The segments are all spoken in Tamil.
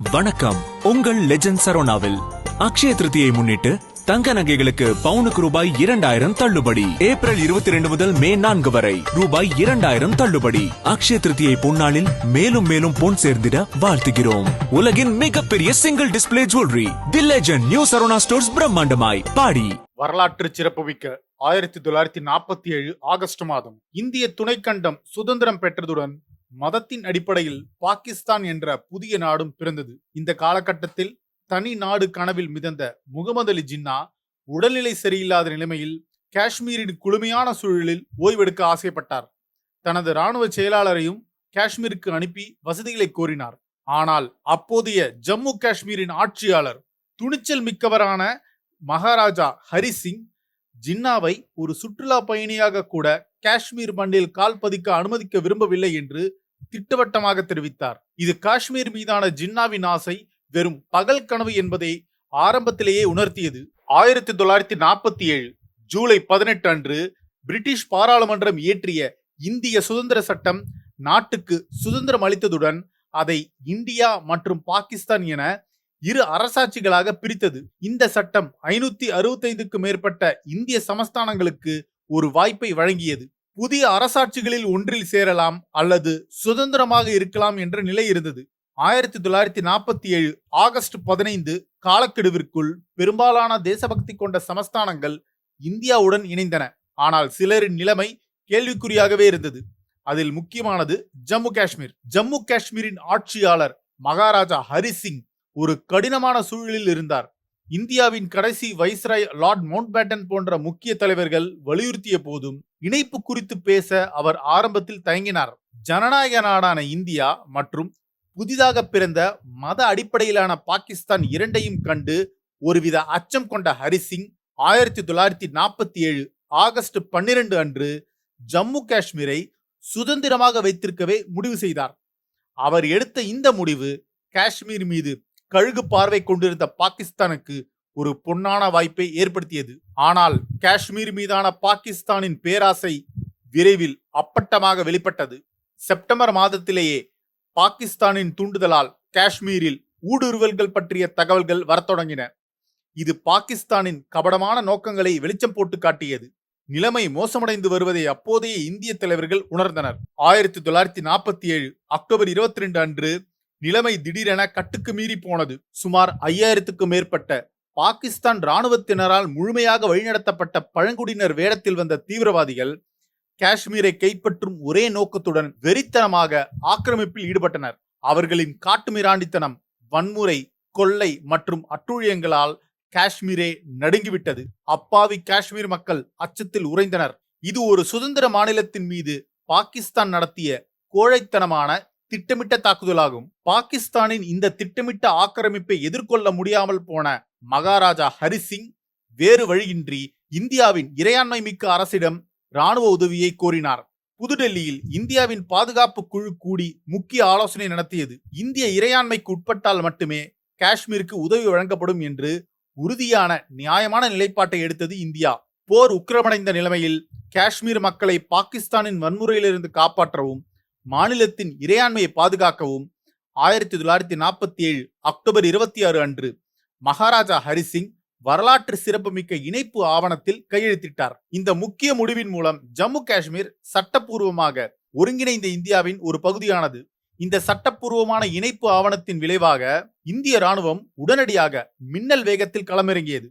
வணக்கம். உங்கள் லெஜண்ட் சரோனாவில் அக்ஷய திருத்தியை முன்னிட்டு தங்க நகைகளுக்கு பவுனுக்கு ரூபாய் இரண்டாயிரம் தள்ளுபடி. ஏப்ரல் இருபத்தி ரெண்டு முதல் மே நான்கு வரை ரூபாய் இரண்டாயிரம் தள்ளுபடி. அக்ஷய திருத்தியை பொன்னாளில் மேலும் மேலும் பொன் சேர்ந்திட வாழ்த்துகிறோம். உலகின் மிகப்பெரிய single display jewellery the legend new Saravana stores பிரம்மாண்டமாய். பாடி. வரலாற்று சிறப்புமிக்க ஆயிரத்தி தொள்ளாயிரத்தி நாற்பத்தி ஏழு ஆகஸ்ட் மாதம் இந்திய துணைக்கண்டம் சுதந்திரம் பெற்றதுடன் மதத்தின் அடிப்படையில் பாகிஸ்தான் என்ற புதிய நாடும் பிறந்தது. இந்த காலகட்டத்தில் தனி நாடு கனவில் மிதந்த முகமது அலி ஜின்னா உடல்நிலை சரியில்லாத நிலைமையில் காஷ்மீரின் குளுமையான சூழலில் ஓய்வெடுக்க ஆசைப்பட்டார். தனது ராணுவ செயலாளரையும் காஷ்மீருக்கு அனுப்பி வசதிகளை கோரினார். ஆனால் அப்போதைய ஜம்மு காஷ்மீரின் ஆட்சியாளர் துணிச்சல் மிக்கவரான மகாராஜா ஹரி சிங் ஜின்னாவை ஒரு சுற்றுலா பயணியாக கூட காஷ்மீர் மண்ணில் கால் பதிக்க அனுமதிக்க விரும்பவில்லை என்று திட்டவட்டமாக தெரிவித்தார். இது காஷ்மீர் மீதான ஜின்னாவின் ஆசை வெறும் பகல் கனவு என்பதை ஆரம்பத்திலேயே உணர்த்தியது. ஆயிரத்தி தொள்ளாயிரத்தி நாற்பத்தி ஏழு ஜூலை பதினெட்டு அன்று பிரிட்டிஷ் பாராளுமன்றம் இயற்றிய இந்திய சுதந்திர சட்டம் நாட்டுக்கு சுதந்திரம் அளித்ததுடன் அதை இந்தியா மற்றும் பாகிஸ்தான் என இரு அரசாட்சிகளாக பிரித்தது. இந்த சட்டம் ஐநூத்தி அறுபத்தைந்துக்கு மேற்பட்ட இந்திய சமஸ்தானங்களுக்கு ஒரு வாய்ப்பை வழங்கியது. புதிய அரசாட்சிகளில் ஒன்றில் சேரலாம் அல்லது சுதந்திரமாக இருக்கலாம் என்ற நிலை இருந்தது. ஆயிரத்தி தொள்ளாயிரத்தி நாற்பத்தி ஏழு ஆகஸ்ட் பதினைந்து காலக்கெடுவிற்குள் பெரும்பாலான தேசபக்தி கொண்ட சமஸ்தானங்கள் இந்தியாவுடன் இணைந்தன. ஆனால் சிலரின் நிலைமை கேள்விக்குறியாகவே இருந்தது. அதில் முக்கியமானது ஜம்மு காஷ்மீர். ஜம்மு காஷ்மீரின் ஆட்சியாளர் மகாராஜா ஹரி சிங் ஒரு கடினமான சூழலில் இருந்தார். இந்தியாவின் கடைசி வைஸ்ராய் லார்ட் மவுண்ட் பேட்டன் போன்ற முக்கிய தலைவர்கள் வலியுறுத்திய போதும் இணைப்பு குறித்து பேச அவர் ஆரம்பத்தில் தயங்கினார். ஜனநாயக நாடான இந்தியா மற்றும் புதிதாக பிறந்த மத அடிப்படையிலான பாகிஸ்தான் இரண்டையும் கண்டு ஒருவித அச்சம் கொண்ட ஹரிசிங் ஆயிரத்தி தொள்ளாயிரத்தி நாற்பத்தி ஏழு ஆகஸ்ட் பன்னிரண்டு அன்று ஜம்மு காஷ்மீரை சுதந்திரமாக வைத்திருக்கவே முடிவு செய்தார். அவர் எடுத்த இந்த முடிவு காஷ்மீர் மீது கழுகு பார்வை கொண்டிருந்த பாகிஸ்தானுக்கு ஒரு பொன்னான வாய்ப்பை ஏற்படுத்தியது. ஆனால் காஷ்மீர் மீதான பாகிஸ்தானின் பேராசை விரைவில் அப்பட்டமாக வெளிப்பட்டது. செப்டம்பர் மாதத்திலேயே பாகிஸ்தானின் தூண்டுதலால் காஷ்மீரில் ஊடுருவல்கள் பற்றிய தகவல்கள் வரத் தொடங்கின இது பாகிஸ்தானின் கபடமான நோக்கங்களை வெளிச்சம் போட்டு காட்டியது. நிலைமை மோசமடைந்து வருவதை அப்போதைய இந்திய தலைவர்கள் உணர்ந்தனர். ஆயிரத்தி தொள்ளாயிரத்தி நாற்பத்தி ஏழு அக்டோபர் இருபத்தி ரெண்டு அன்று நிலைமை திடீரென கட்டுக்கு மீறி போனது. சுமார் ஐயாயிரத்துக்கும் மேற்பட்ட பாகிஸ்தான் இராணுவத்தினரால் முழுமையாக வழிநடத்தப்பட்ட பழங்குடியினர் வேடத்தில் வந்த தீவிரவாதிகள் காஷ்மீரை கைப்பற்றும் ஒரே நோக்கத்துடன் வெறித்தனமாக ஆக்கிரமிப்பில் ஈடுபட்டனர். அவர்களின் காட்டுமிராண்டித்தனம் வன்முறை கொள்ளை மற்றும் அட்டூழியங்களால் காஷ்மீரே நடுங்கிவிட்டது. அப்பாவி காஷ்மீர் மக்கள் அச்சத்தில் உறைந்தனர். இது ஒரு சுதந்திர மாநிலத்தின் மீது பாகிஸ்தான் நடத்திய கோழைத்தனமான திட்டமிட்ட தாக்குதலாகும். பாகிஸ்தானின் இந்த திட்டமிட்ட ஆக்கிரமிப்பை எதிர்கொள்ள முடியாமல் போன மகாராஜா ஹரிசிங் வேறு வழியின்றி இந்தியாவின் இறையாண்மை மிக்க அரசிடம் ராணுவ உதவியை கோரினார். புதுடெல்லியில் இந்தியாவின் பாதுகாப்பு குழு கூடி முக்கிய ஆலோசனை நடத்தியது. இந்திய இறையாண்மைக்கு உட்பட்டால் மட்டுமே காஷ்மீருக்கு உதவி வழங்கப்படும் என்று உறுதியான நியாயமான நிலைப்பாட்டை எடுத்தது இந்தியா. போர் உக்கிரமடைந்த நிலைமையில் காஷ்மீர் மக்களை பாகிஸ்தானின் வன்முறையிலிருந்து காப்பாற்றவும் மாநிலத்தின் இறையாண்மையை பாதுகாக்கவும் ஆயிரத்தி தொள்ளாயிரத்தி நாற்பத்தி ஏழு அக்டோபர் இருபத்தி ஆறு அன்று மகாராஜா ஹரிசிங் வரலாற்று சிறப்புமிக்க இணைப்பு ஆவணத்தில் கையெழுத்திட்டார். இந்த முக்கிய முடிவின் மூலம் ஜம்மு காஷ்மீர் சட்டப்பூர்வமாக ஒருங்கிணைந்த இந்தியாவின் ஒரு பகுதியானது. இந்த சட்டப்பூர்வமான இணைப்பு ஆவணத்தின் விளைவாக இந்திய ராணுவம் உடனடியாக மின்னல் வேகத்தில் களமிறங்கியது.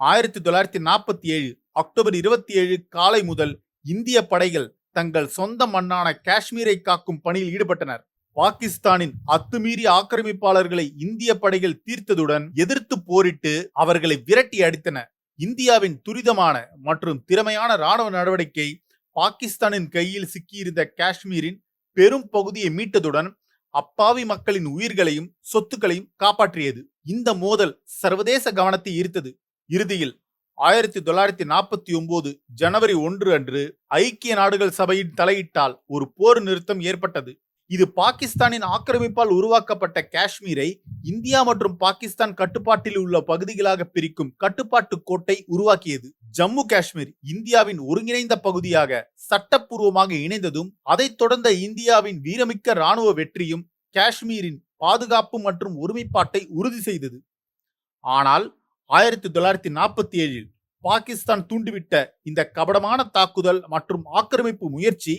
ஆயிரத்தி தொள்ளாயிரத்தி நாற்பத்தி ஏழு அக்டோபர் இருபத்தி ஏழு காலை முதல் இந்திய படைகள் தங்கள் சொந்த மண்ணான காஷ்மீரை காக்கும் பணியில் ஈடுபட்டனர். பாகிஸ்தானின் அத்துமீறி ஆக்கிரமிப்பாளர்களை இந்திய படைகள் தீர்த்ததுடன் எதிர்த்து போரிட்டு அவர்களை விரட்டி அடித்தன. இந்தியாவின் துரிதமான மற்றும் திறமையான ராணுவ நடவடிக்கை பாகிஸ்தானின் கையில் சிக்கியிருந்த காஷ்மீரின் பெரும் பகுதியை மீட்டதுடன் அப்பாவி மக்களின் உயிர்களையும் சொத்துக்களையும் காப்பாற்றியது. இந்த மோதல் சர்வதேச கவனத்தை ஈர்த்தது. இறுதியில் ஆயிரத்தி தொள்ளாயிரத்தி நாற்பத்தி ஒன்பது ஜனவரி ஒன்று அன்று ஐக்கிய நாடுகள் சபையின் தலையிட்டால் ஒரு போர் நிறுத்தம் ஏற்பட்டது. இது பாகிஸ்தானின் ஆக்கிரமிப்பால் உருவாக்கப்பட்ட காஷ்மீரை இந்தியா மற்றும் பாகிஸ்தான் கட்டுப்பாட்டில் உள்ள பகுதிகளாக பிரிக்கும் கட்டுப்பாட்டு கோட்டை உருவாக்கியது. ஜம்மு காஷ்மீர் இந்தியாவின் ஒருங்கிணைந்த பகுதியாக சட்டப்பூர்வமாக இணைந்ததும் அதைத் தொடர்ந்த இந்தியாவின் வீரமிக்க ராணுவ வெற்றியும் காஷ்மீரின் பாதுகாப்பு மற்றும் ஒருமைப்பாட்டை உறுதி செய்தது. ஆனால் ஆயிரத்தி தொள்ளாயிரத்தி நாற்பத்தி ஏழில் பாகிஸ்தான் தூண்டிவிட்ட இந்த கபடமான தாக்குதல் மற்றும் ஆக்கிரமிப்பு முயற்சி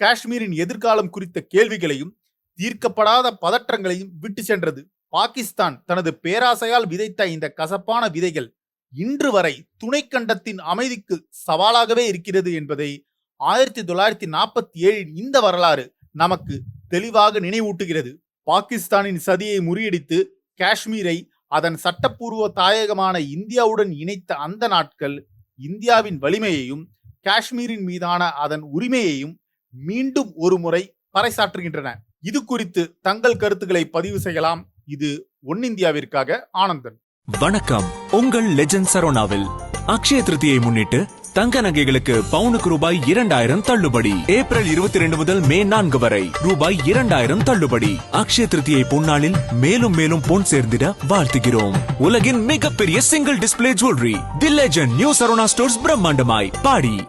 காஷ்மீரின் எதிர்காலம் குறித்த கேள்விகளையும் தீர்க்கப்படாத பதற்றங்களையும் விட்டு சென்றது பாகிஸ்தான். தனது பேராசையால் விதைத்த இந்த கசப்பான விதைகள் இன்று வரை துணைக்கண்டத்தின் அமைதிக்கு சவாலாகவே இருக்கிறது என்பதை ஆயிரத்தி தொள்ளாயிரத்தி நாற்பத்தி ஏழின் இந்த வரலாறு நமக்கு தெளிவாக நினைவூட்டுகிறது. பாகிஸ்தானின் சதியை முறியடித்து காஷ்மீரை அதன் சட்டப்பூர்வ தாயகமான இந்தியாவுடன் இணைத்த அந்த நாட்கள் இந்தியாவின் வலிமையையும் காஷ்மீரின் மீதான அதன் உரிமையையும் மீண்டும் ஒரு முறை பறைசாற்றுகின்றன. இது குறித்து தங்கள் கருத்துக்களை பதிவு செய்யலாம். இது ஒன்னிந்தியாவிற்காக ஆனந்தன். வணக்கம். உங்கள் லெஜண்ட் சரோனாவில். அக்ஷய திருதியை முன்னிட்டு தங்க நகைகளுக்கு பவுனுக்கு ரூபாய் இரண்டாயிரம் தள்ளுபடி. ஏப்ரல் இருபத்தி ரெண்டு முதல் மே நான்கு வரை ரூபாய் இரண்டாயிரம் தள்ளுபடி. அக்ஷய திருதியை பொன்னாளில் மேலும் மேலும் பொன் சேர்ந்திட வாழ்த்துகிறோம். உலகின் மிகப்பெரிய single display jewellery the legend new Saravana stores பிரம்மாண்டமாய் body.